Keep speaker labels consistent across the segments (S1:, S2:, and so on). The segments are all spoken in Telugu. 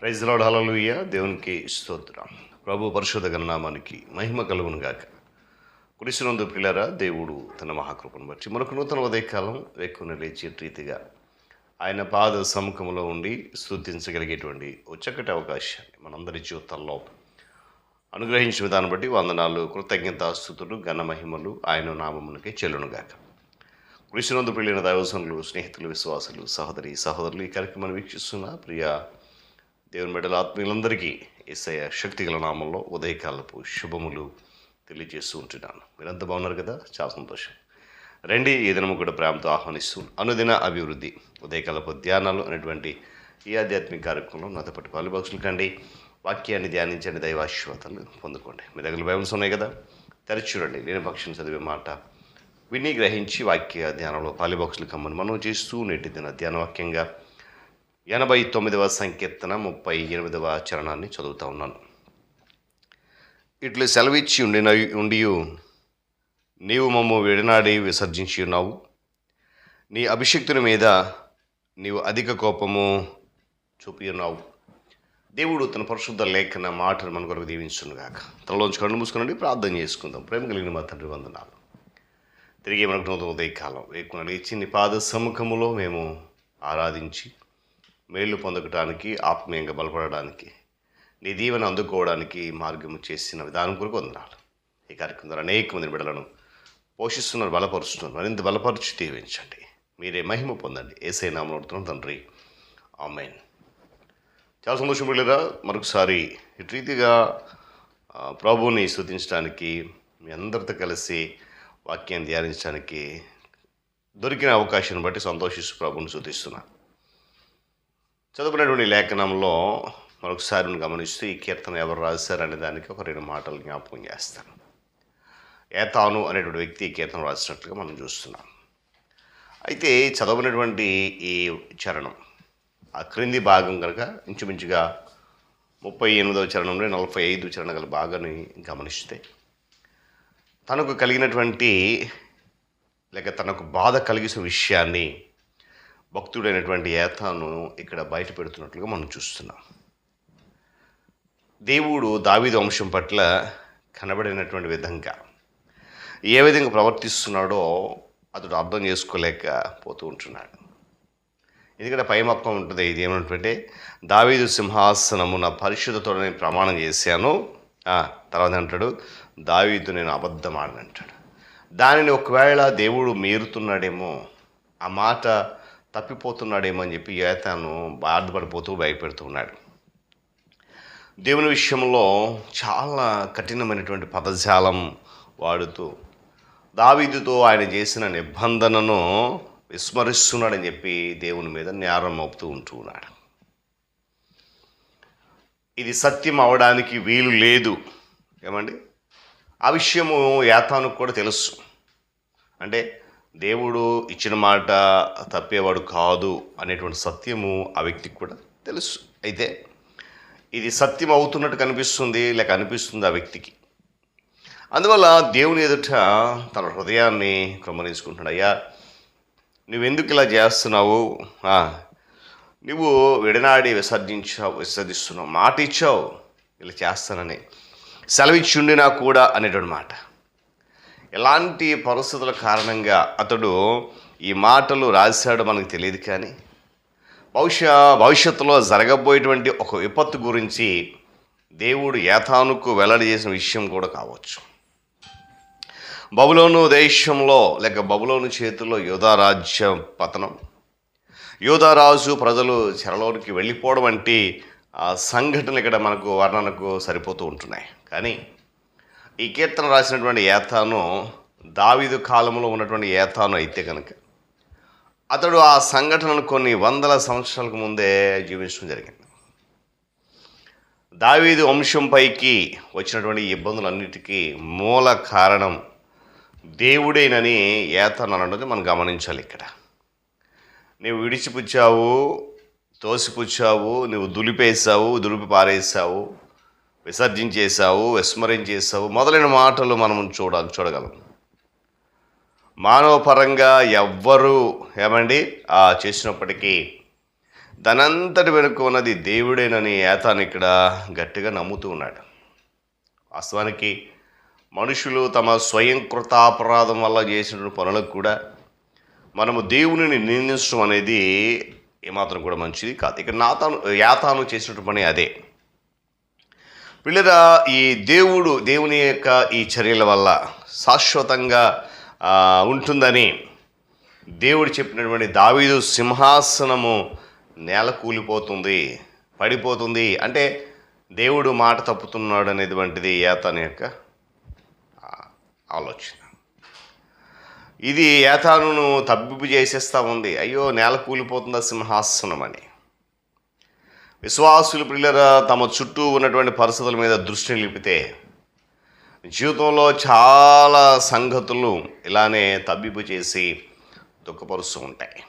S1: ప్రైజ్ లాడ్ హలలుయ్య దేవునికి స్తోత్రం. ప్రభు పరిశుద్ధ గణనామానికి మహిమ కలుగును గాక. కురిసినందు పిల్లరా దేవుడు తన మహాకృపను బట్టి మరొక నూతన ఉదయకాలం వేకుని లేచే రీతిగా ఆయన పాద సముఖంలో ఉండి స్తుతించగలిగేటువంటి ఓ చక్కటి అవకాశాన్ని మనందరి జీవితాల్లో అనుగ్రహించిన విధానం బట్టి వందనాలు కృతజ్ఞతాస్థుతులు ఘన మహిమలు ఆయన నామమునకే చెల్లునుగాక కృష్ణనందు పెళ్ళిన దైవసనులు స్నేహితులు విశ్వాసులు సహోదరి సహోదరులు ఈ కార్యక్రమాన్ని వీక్షిస్తున్న ప్రియ దేవుని బిడ్డల ఆత్మీయులందరికీ ఏసయ్య శక్తిగల నామంలో ఉదయకాలపు శుభములు తెలియజేస్తూ ఉంటున్నాను. మీరంతా బాగున్నారు కదా? చాలా సంతోషం. రండి ఈ దినము కూడా ప్రేమతో ఆహ్వానిస్తూ అనుదిన అభివృద్ధి ఉదయకాలపు ధ్యానాలు అనేటువంటి ఈ ఆధ్యాత్మిక కార్యక్రమంలో నాతో పాటు పాలుబాక్సులు కండి. వాక్యాన్ని ధ్యానించండి దైవాశీర్వాదాలు పొందుకోండి. మీ దగ్గర బైబుల్స్ ఉన్నాయి కదా? తెరచి చూడండి నేను పక్షం చదివే మాట. విని గ్రహించి వాక్య ధ్యానంలో పాలిబాక్సులు కమ్మని మనం చేస్తూ నేటి దిన ధ్యాన వాక్యంగా ఎనభై తొమ్మిదవ సంకీర్తన ముప్పై ఎనిమిదవ చరణాన్ని చదువుతా ఉన్నాను. ఇట్లు సెలవిచ్చి ఉండిన ఉండి నీవు మమ్ము విడనాడి విసర్జించి ఉన్నావు. నీ అభిషక్తుని మీద నీవు అధిక కోపము చూపి ఉన్నావు. దేవుడు తన పరిశుద్ధ లేఖన మాటను మన కొరకు దీవించుగాక తనలోంచి కళ్ళు మూసుకునండి ప్రార్థన చేసుకుందాం. ప్రేమ కలిగిన మా తండ్రి వందనాలు. తిరిగి మనకు నూతన ఉదయకాలం. వేకున లేచి నీ పాద సముఖములో మేము ఆరాధించి మేలు పొందకటానికి ఆత్మీయంగా బలపడడానికి నీ దీవెన అందుకోవడానికి మార్గం చేసిన విధానం కొరకు వందనాలు. ఈ కార్యక్రమం ద్వారా అనేక మంది బిడ్డలను పోషిస్తున్నారు బలపరుస్తున్నారు. మరింత బలపరిచి దీవించండి. మీరే మహిమ పొందండి. ఏసై నామనుడుతున్నాం తండ్రి. ఆమెన్. చాలా సంతోషం వెళ్ళరా మరొకసారి ఇటు రీతిగా ప్రభువుని స్తుతించడానికి మీ అందరితో కలిసి వాక్యాన్ని ధ్యానించడానికి దొరికిన అవకాశాన్ని బట్టి సంతోషిస్తూ ప్రభుని స్తుతిస్తున్నా. చదువుకున్నటువంటి లేఖనంలో మరొకసారి గమనిస్తూ ఈ కీర్తన ఎవరు రాశారు అనే దానికి ఒక రెండు మాటలు జ్ఞాపకం చేస్తాను. ఏతాను అనేటువంటి వ్యక్తి ఈ కీర్తన రాసినట్లుగా మనం చూస్తున్నాం. అయితే చదవనటువంటి ఈ చరణం ఆ క్రింది భాగం కనుక ఇంచుమించుగా ముప్పై ఎనిమిదవ చరణంలో నలభై ఐదు చరణాల భాగాన్ని గమనిస్తే తనకు కలిగినటువంటి లేక తనకు బాధ కలిగిన విషయాన్ని భక్తుడైనటువంటి ఏతాను ఇక్కడ బయట పెడుతున్నట్లుగా మనం చూస్తున్నాం. దేవుడు దావీదు వంశం పట్ల కనబడినటువంటి విధంగా ఏ విధంగా ప్రవర్తిస్తున్నాడో అతడు అర్థం చేసుకోలేకపోతూ ఉంటున్నాడు. ఎందుకంటే పై మొత్తం ఉంటుంది ఇది ఏమంటే దావీదు సింహాసనము నా పరిశుద్ధతో నేను ప్రమాణం చేశాను. తర్వాత అంటాడు దావీదు నేను అబద్ధం అంటాడు దానిని ఒకవేళ దేవుడు మీరుతున్నాడేమో ఆ మాట తప్పిపోతున్నాడేమో చెప్పి ఏతాను బాధపడిపోతూ భయపెడుతూ ఉన్నాడు దేవుని విషయంలో చాలా కఠినమైనటువంటి పదజాలం వాడుతూ దావీదుతో ఆయన చేసిన నిబంధనను విస్మరిస్తున్నాడని చెప్పి దేవుని మీద నేరం మోపుతూ ఉంటూ ఉన్నాడు. ఇది సత్యం అవడానికి వీలు లేదు. ఏమండి? ఆ విషయము యాతాను కూడా తెలుసు. అంటే దేవుడు ఇచ్చిన మాట తప్పేవాడు కాదు అనేటువంటి సత్యము ఆ వ్యక్తికి కూడా తెలుసు. అయితే ఇది సత్యం అవుతున్నట్టు కనిపిస్తుంది లేక అనిపిస్తుంది ఆ వ్యక్తికి. అందువల్ల దేవుని ఎదుట తన హృదయాన్ని క్రమరించుకుంటున్నాడు అయ్యా నువ్వెందుకు ఇలా చేస్తున్నావు? నువ్వు విడనాడి విసర్జించావు విసర్జిస్తున్నావు మాట ఇచ్చావు ఇలా చేస్తానని. సెలవిచ్చుండినా కూడా అనేటువంటి మాట. ఎలాంటి పరిస్థితుల కారణంగా అతడు ఈ మాటలు రాశాడో మనకు తెలియదు కానీ బహుశా భవిష్యత్తులో జరగబోయేటువంటి ఒక విపత్తు గురించి దేవుడు ఏతానుకు వెల్లడి చేసిన విషయం కూడా కావచ్చు. బబులోను దేశంలో లేక బబులోను చేతుల్లో యోధారాజ్య పతనం యోధారాజు ప్రజలు చెరలోనికి వెళ్ళిపోవడం వంటి సంఘటనలు ఇక్కడ మనకు వర్ణనకు సరిపోతూ ఉంటున్నాయి. కానీ ఈ కీర్తన రాసినటువంటి ఏతాను దావీదు కాలంలో ఉన్నటువంటి ఏతాను అయితే కనుక అతడు ఆ సంఘటనను కొన్ని వందల సంవత్సరాలకు ముందే జీవించడం జరిగింది. దావీదు వంశంపైకి వచ్చినటువంటి ఇబ్బందులన్నిటికీ మూల కారణం దేవుడేనని ఏతను అన్నది మనం గమనించాలి ఇక్కడ. నీవు విడిచిపుచ్చావు తోసిపుచ్చావు నువ్వు దులిపేసావు దులిపి పారేసావు విసర్జించేశావు విస్మరించేశావు మొదలైన మాటలు మనం చూడాలి చూడగలం. మానవపరంగా ఎవ్వరు ఎవ్వరూ ఏమండి? ఆ చేసినప్పటికీ దానంతటి వెనుక ఉన్నది దేవుడేనని ఏతాను ఇక్కడ గట్టిగా నమ్ముతూ ఉన్నాడు. వాస్తవానికి మనుషులు తమ స్వయం కృతాపరాధం వల్ల చేసిన పనులకు కూడా మనము దేవుని నిందించడం అనేది ఏమాత్రం కూడా మంచిది కాదు. ఇక్కడ నాతాను యాతాను చేసినటువంటి పని అదే. పిల్లరా ఈ దేవుడు దేవుని యొక్క ఈ చర్యల వల్ల శాశ్వతంగా ఉంటుందని దేవుడు చెప్పినటువంటి దావీదు సింహాసనము నేల కూలిపోతుంది పడిపోతుంది. అంటే దేవుడు మాట తప్పుతున్నాడు అనేటువంటిది ఏతాని యొక్క ఆలోచన. ఇది ఏతాను తప్పింపు చేసేస్తా ఉంది. అయ్యో నేల కూలిపోతుందా సింహాసనం అని విశ్వాసులు పిల్లల తమ చుట్టూ ఉన్నటువంటి పరిస్థితుల మీద దృష్టి నిలిపితే జీవితంలో చాలా సంగతులు ఇలానే తబ్బిపు చేసి దుఃఖపరుస్తూ ఉంటాయి.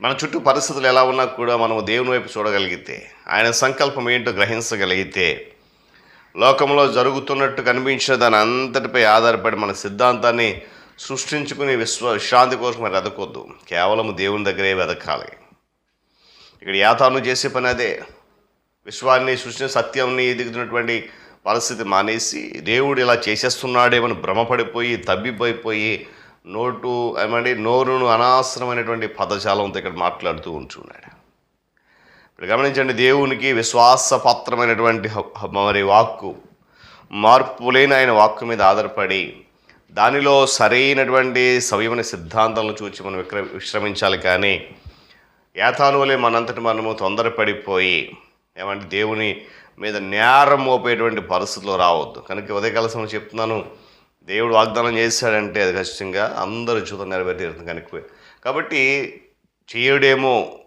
S1: మన చుట్టూ పరిస్థితులు ఎలా ఉన్నా కూడా మనం దేవుని వైపు చూడగలిగితే ఆయన సంకల్పం ఏంటో గ్రహించగలిగితే లోకంలో జరుగుతున్నట్టు కనిపించిన దాని అంతటిపై ఆధారపడి మన సిద్ధాంతాన్ని సృష్టించుకుని విశ్వ విశ్రాంతి కోసం మరి వెతకొద్దు. కేవలం దేవుని దగ్గరే వెతకాలి. ఇక్కడ యాతాను చేసే పని అదే. విశ్వాన్ని సృష్టిని సత్యంని ఎదుగుతున్నటువంటి పరిస్థితి మానేసి దేవుడు ఇలా చేసేస్తున్నాడేమని భ్రమపడిపోయి తబ్బిబ్బైపోయి నోటు ఏమండి నోరును అనవసరమైనటువంటి పదజాలంతో ఇక్కడ మాట్లాడుతూ ఉంటున్నాడు. ఇప్పుడు గమనించండి దేవునికి విశ్వాసపాత్రమైనటువంటి మరి వాక్కు మార్పు లేని ఆయన వాక్కు మీద ఆధారపడి దానిలో సరైనటువంటి సవ్యమైన సిద్ధాంతాలను చూచి మనం విక్ర విశ్రమించాలి కానీ యాతాను మనంతటి మనము తొందరపడిపోయి ఏమంటే దేవుని మీద నేరం మోపేటువంటి పరిస్థితులు రావద్దు. కనుక ఉదయకాల సమయం చెప్తున్నాను దేవుడు వాగ్దానం చేశాడంటే అది ఖచ్చితంగా అందరూ చూత నెరవేరుతుంది కనుక. కాబట్టి చేయుడేమో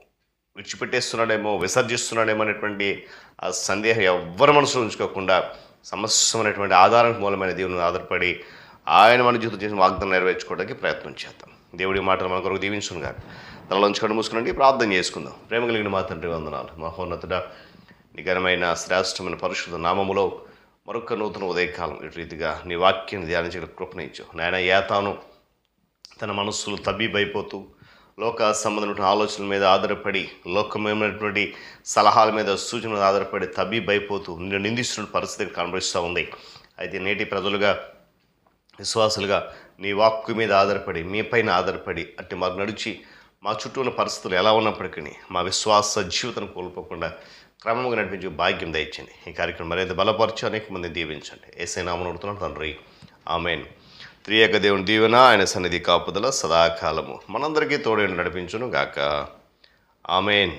S1: విడిచిపెట్టేస్తున్నాడేమో విసర్జిస్తున్నాడేమో అనేటువంటి ఆ సందేహం ఎవ్వరి మనసులో ఉంచుకోకుండా సమస్యమైనటువంటి ఆధారానికి మూలమైన దేవుని ఆధారపడి ఆయన మన జీవితం చేసిన వాగ్దానం నెరవేర్చుకోవడానికి ప్రయత్నం చేద్దాం. దేవుడి మాటలు మన కొరకు దీవించును గాక తలలోంచి కళ్ళు మూసుకునండి ప్రార్థన చేసుకుందాం. ప్రేమ కలిగిన మా తండ్రి వందనాలు. మహోన్నతుడ నిఘనమైన శ్రేష్టమైన పరిశుద్ధ నామములో మరొక నూతన ఉదయకాలం ఇటు రీతిగా నీ వాక్యాన్ని ధ్యానించిన కృపణించు. నాయన ఏతాను తన మనస్సులు తబ్బీబైపోతూ లోక సంబంధమైన ఆలోచనల మీద ఆధారపడి లోకమైనటువంటి సలహాల మీద సూచనల మీద ఆధారపడి తబ్బీబైపోతూ నిన్ను నిందిస్తున్న పరిస్థితి కనబడిస్తూ ఉంది. అయితే నేటి ప్రజలుగా విశ్వాసులుగా నీ వాక్కు మీద ఆధారపడి మీ పైన ఆధారపడి అట్టి మాకు నడిచి మా చుట్టూ ఉన్న పరిస్థితులు ఎలా ఉన్నప్పటికీ మా విశ్వాస జీవితం కోల్పోకుండా క్రమంగా నడిపించే భాగ్యం దయచండి ఈ కార్యక్రమం మరింత బలపరచు అనేక మంది దీవించండి. ఏసై నామను అడుగుతున్నాను తండ్రి. ఆమెన్. త్రియేక దేవుని దీవెన ఆయన సన్నిధి కాపుదల సదాకాలము. మనందరికీ తోడే నడిపించును గాక ఆమెన్.